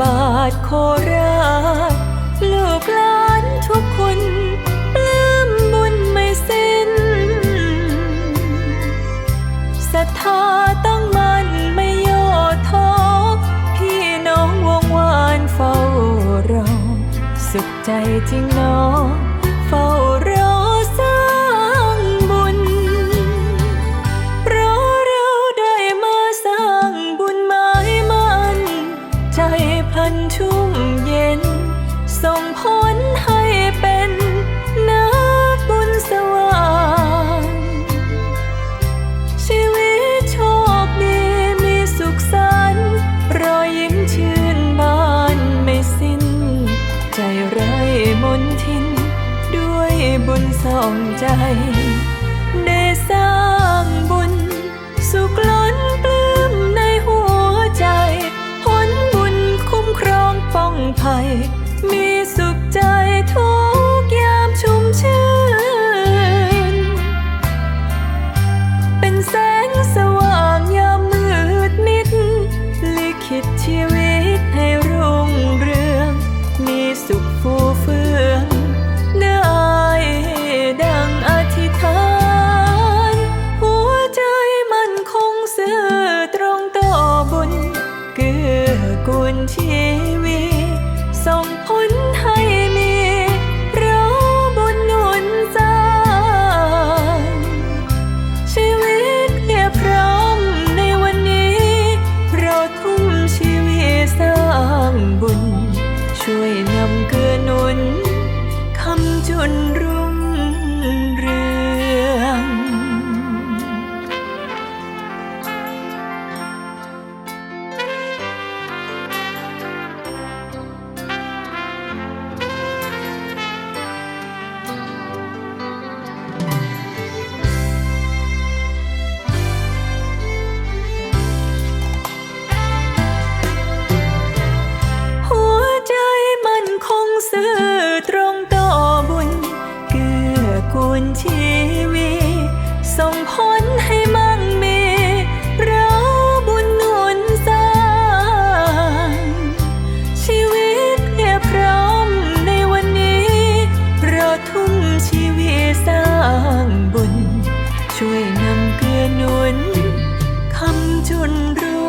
บาทโคราชลูกหลานทุกคนปลื้มบุญไม่สิ้นศรัทธาตั้งมั่นไม่ย่อท้อพี่น้องวงวานเฝ้ารอสุขใจจริงเนอเฝ้า เย็น ส่งผลให้เป็นนักบุญสว่าง ชีวิตโชคดีมีสุขสันต์รอยยิ้มชื่นบานไม่สิ้น ใจไร้มนทิน ด้วยบุญสองใจ ได้สร้างบุญสุขล้น กุลชีวิตส่งผล นุนคำจุนรู้